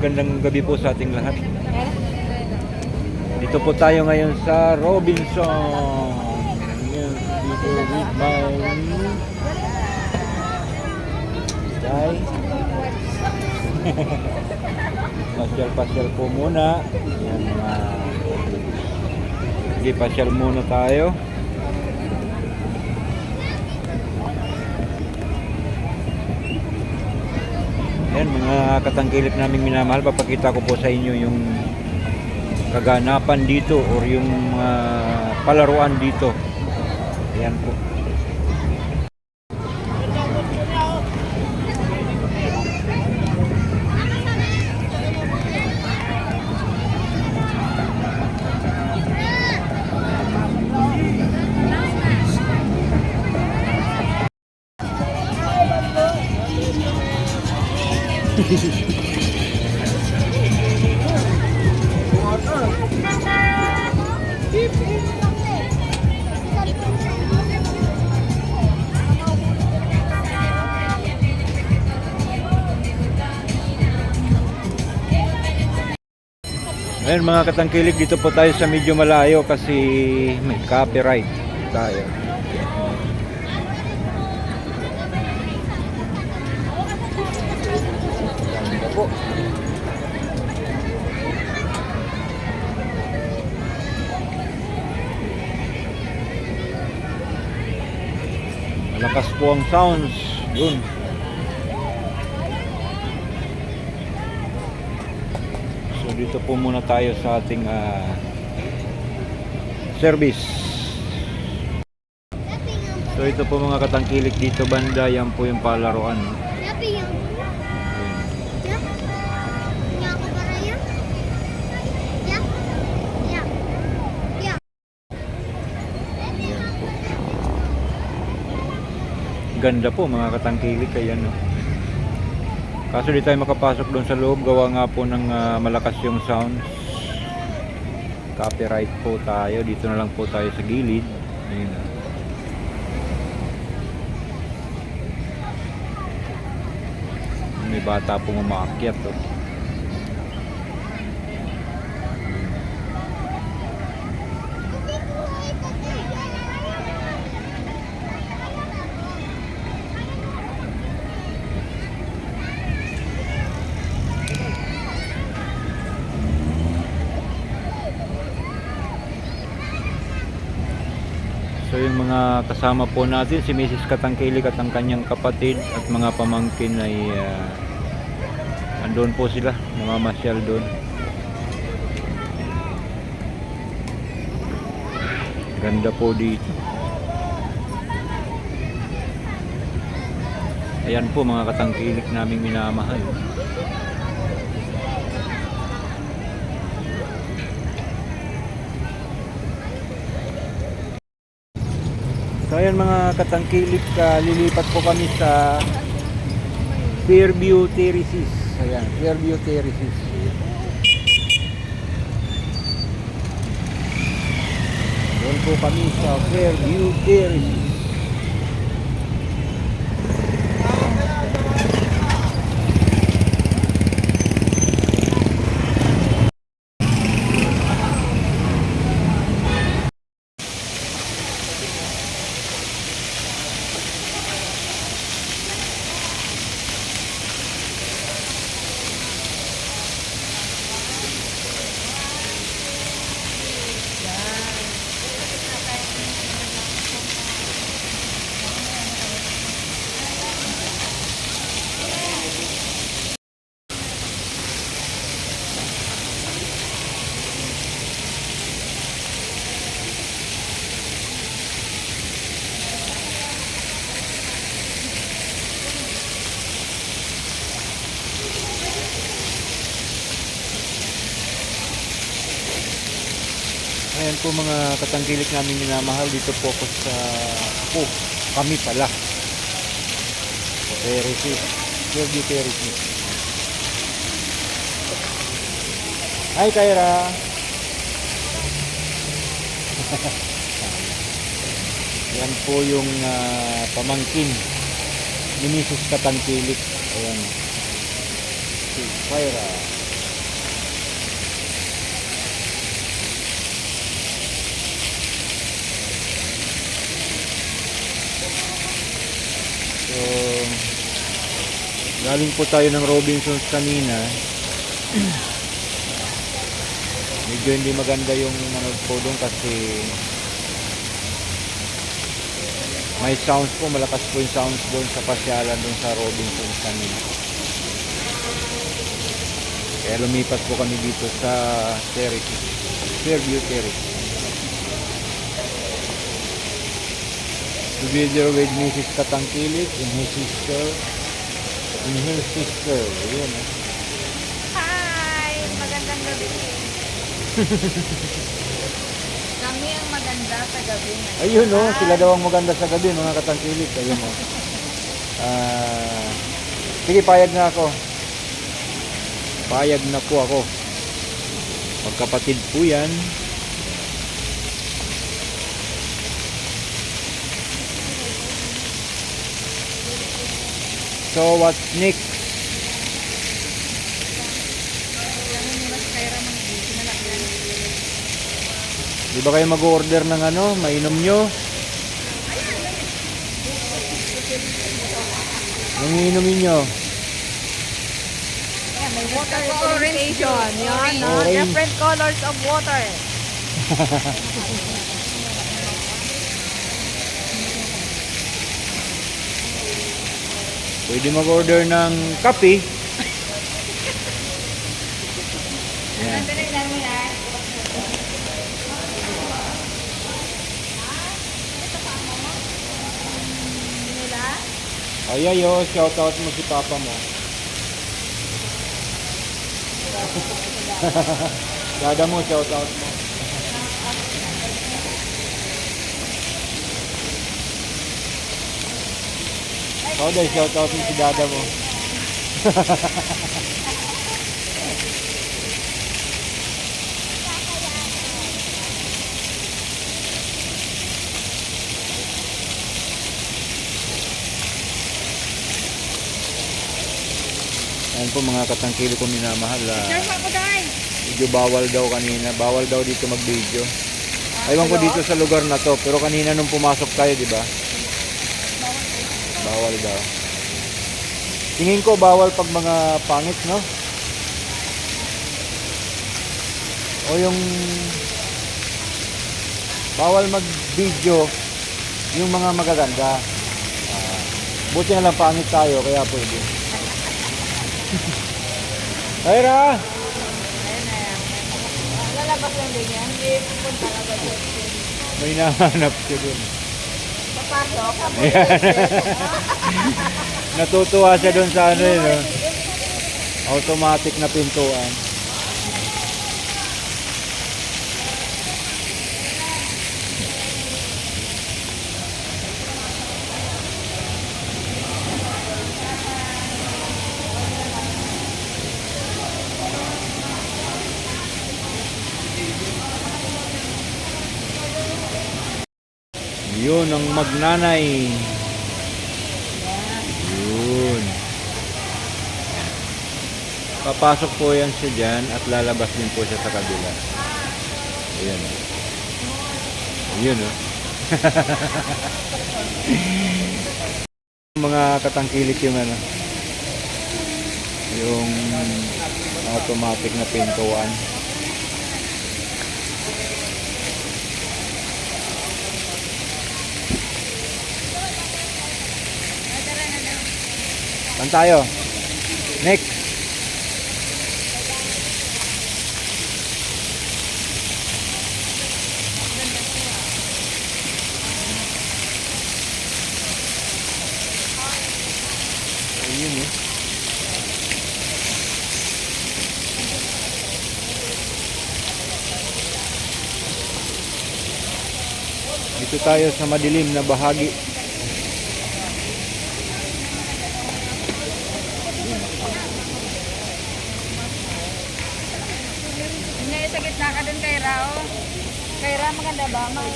magandang gabi po sa ating lahat. Dito po tayo ngayon sa Robinson. Yes, dito with my Day. Pasyal-pasyal po muna. Yan, uh, sige, pasyal muna tayo. Ayan, mga katangkilik naming minamahal, papakita ko po sa inyo yung kaganapan dito or yung mga palaruan dito. Ayan po. Ayan mga katangkilik, dito po tayo sa medyo malayo kasi may copyright tayo. Malakas po ang sounds. Yun. Dito po muna tayo sa ating ah, service. So ito po mga katangkilik dito banda, yan po yung palaruan. Ganda po mga katangkilik kaya no. Kaso di tayo makapasok doon sa loob gawa nga po ng ah, malakas yung sounds. Copyright po tayo. Dito na lang po tayo sa gilid. Ayun. May bata pong umaakyat oh. So yung mga kasama po natin, si Mrs. Katangkilik at ang kanyang kapatid at mga pamangkin ay uh, andun po sila, namamasyal doon. Ganda po dito. Ayan po mga katangkilik naming minamahal. So ayan mga katangkilik, ah, lilipat po kami sa Fairview Terraces. Ayan, Fairview Terraces. Doon po kami sa Fairview Terraces. Ayan po mga katangkilik namin minamahal dito po ako sa po kami pala. Terraces Fairview Terraces Hi Kyra. Yan po yung ah, pamangkin ni Mrs. Katangkilik. Ayan. Si Kyra. So, galing po tayo ng Robinsons kanina. Medyo hindi maganda yung nanood po doon kasi may sounds po, malakas po yung sounds doon sa pasyalan doon sa Robinsons kanina. Kaya lumipat po kami dito sa Terrace, Fairview Terrace. Together with Mrs. Katangkilik and his sister, and her sister. Ayan, eh. Hi! Magandang gabi. Kami ang maganda sa gabi ngayon. Ayun oh, sila daw ang maganda sa gabi, mga katangkilik. Ayun oh. Ah, sige, payag na ako. Payag na po ako. Magkapatid po yan. So, what's next? Yan. Di ba kayo mag-order ng ano, mainom nyo? Iinumin nyo? Ayan, may water purification. Yun, no? Different colors of water. Pwede mag-order ng kape. Yan. Nila? Ay, ay, oh, shout out mo si papa mo. Dada mo, shout out mo. Ikaw dahil shout out mo si dada mo. Ayan po mga katangkili ko minamahal. ah. Medyo bawal daw kanina. Bawal daw dito mag-video. Aywan ko dito sa lugar na to. Pero kanina nung pumasok tayo, di ba? Bawal daw. Tingin ko bawal pag mga pangit, no? O yung bawal mag-video yung mga magaganda. Ah, buti na lang pangit tayo, kaya pwede. Ayun na. Lalabas lang din yan. Hindi pupunta na ba? May nahanap siya dun. Papasok. Natutuwa siya dun sa ano yun, no? automatic na pintuan. Yun ang magnanay. Yun. Papasok po yan siya dyan at lalabas din po siya sa kabila. Ayan. Ayan oh. mga katangkilik yung ano. Yung automatic na pintuan. Saan tayo? Next. Ayun eh. Dito tayo sa madilim na bahagi. Yun nga yung sa gitna ka dun kay Rao. Kay Rao, maganda ba? May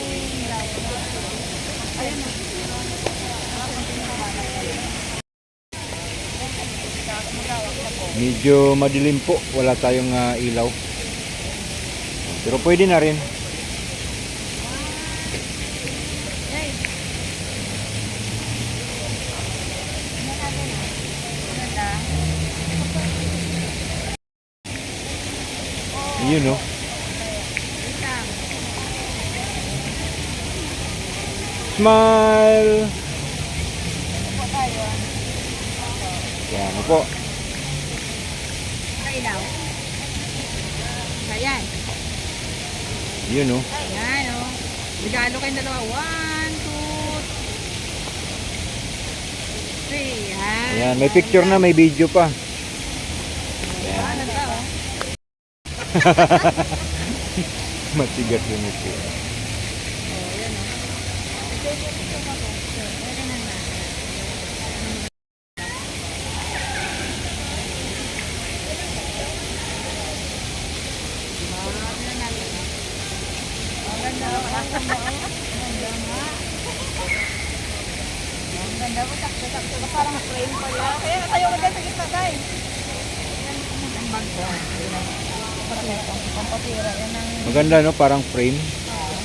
Ayun na. Medyo madilim po, wala tayong ah, ilaw. Pero pwede na rin. Yun no. Wait lang. Smile! Yan po. Kailaw. Ayan. Yun no. Ayan, oh. Regalo kayong dalawa. One, two, three. Ayan. Ayan, may picture na, may video pa. Oh? Matigas yun ito. Ganda mo, parang frame pala. Tayo ang bag ko. Maganda no, parang frame.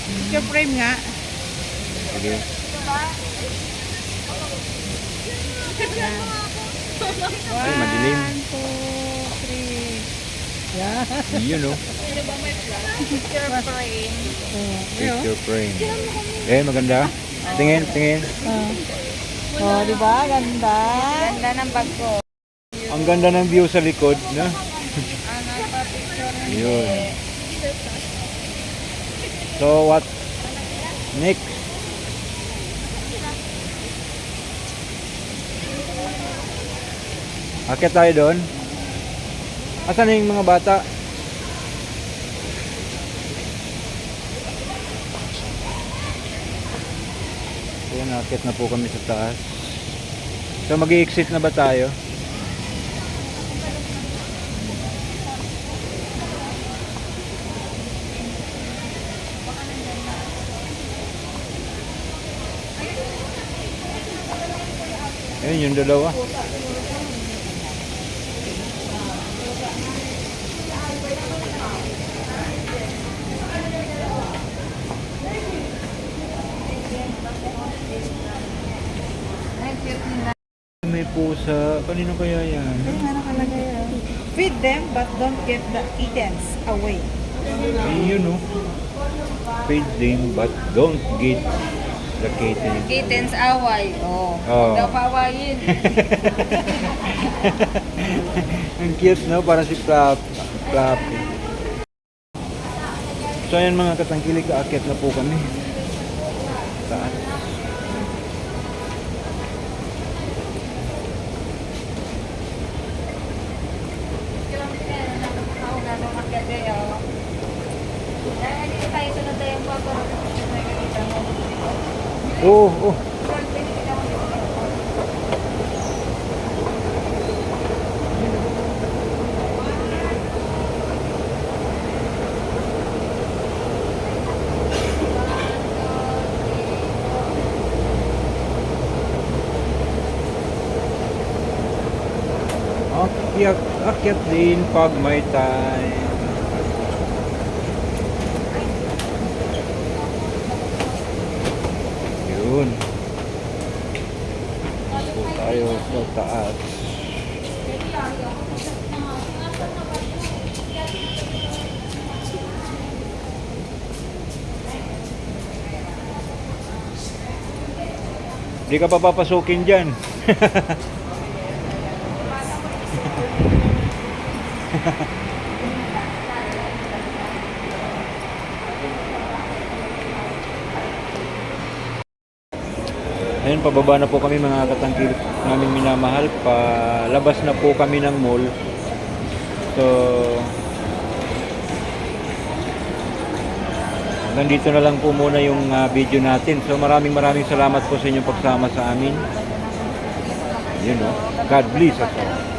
picture frame nga. Sige. Ay, madilim. One, two, three. Yeah. Yun no. Picture frame. Picture frame. Eh, maganda. Tingin, tingin. Oh, di ba? Ganda. Ganda ng bag ko. Ang ganda ng view sa likod, no? Ano pa picture Yun. So, what next? Akit tayo doon. Asan na yung mga bata? Ayan, akit na po kami sa taas. So, mag exit na ba tayo? Ayun, yung dalawa. May pusa. Kanino kaya yan? Ano kalagay yan? Feed them but don't get the kittens away. Ayun, no? Feed them but don't get the kitten. Kittens away. Oh. Oo. Daw pawayin. Ang cute, no? Parang si Flap. Flappy. So, ayan mga katangkilik, aakyat na po kami. Taas. Nakikita mo. Oo, oh, oh. Akyat, akyat din pag may time. Yun. Po tayo sa taas. Hindi ka pa papasukin dyan. Ayun, pababa na po kami mga katangkil namin minamahal. Palabas na po kami ng mall. So, hanggang dito na lang po muna yung ah, video natin. So, maraming maraming salamat po sa inyong pagsama sa amin. Yun, no? God bless us all.